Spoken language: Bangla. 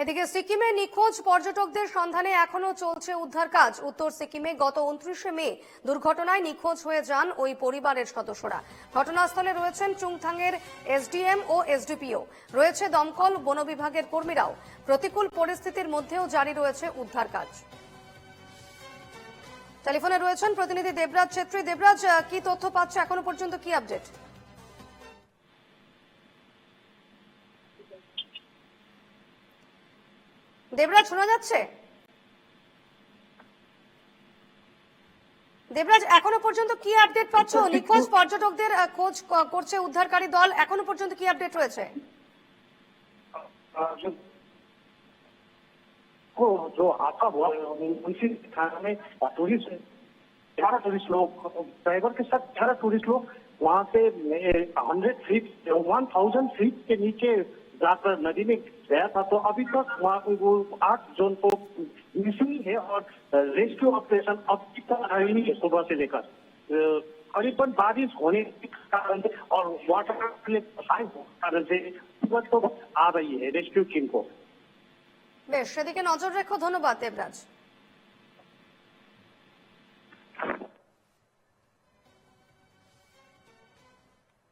এদিকে সিকিমে নিখোঁজ পর্যটকদের সন্ধানে এখনও চলছে উদ্ধার কাজ উত্তর সিকিমে গত উনত্রিশে মে দুর্ঘটনায় নিখোঁজ হয়ে যান ওই পরিবারের সদস্যরা। ঘটনাস্থলে রয়েছেন চুংথাংয়ের এসডিএম ও এসডিপিও। রয়েছে দমকল, বন বিভাগের কর্মীরাও। প্রতিকূল পরিস্থিতির মধ্যেও জারি রয়েছে উদ্ধার কাজ টেলিফোনে রয়েছেন প্রতিনিধি দেবরাজ ছেত্রী। দেবরাজ কি তথ্য পাচ্ছে? এখনও পর্যন্ত কি আপডেট? দেবরাজ শোনা যাচ্ছে দেবরাজ এখনো পর্যন্ত কি আপডেট পাচ্ছ নিখোঁজ পর্যটকদের আহ, খোঁজ ক- করছে উদ্ধারকারী দল এখনো পর্যন্ত কি আপডেট রয়েছে को जो आपका हुआ उनकी थाना में टूरिस्ट ग्यारह टूरिस्ट लोग ड्राइवर के साथ ग्यारह टूरिस्ट लोग वहाँ से hundred feet one thousand feet के नीचे जाकर नदी में गया था तो अभी तक वहाँ पे वो आठ जोन को मिसिंग है और रेस्क्यू ऑपरेशन अभी तक आई नहीं है सुबह से लेकर अ, करीबन बारिश होने के कारण से और वाटर हाई होने के कारण से सुबह तो आ रही है रेस्क्यू टीम को বেশ সেদিকে নজর রেখো ধন্যবাদ দেবরাজ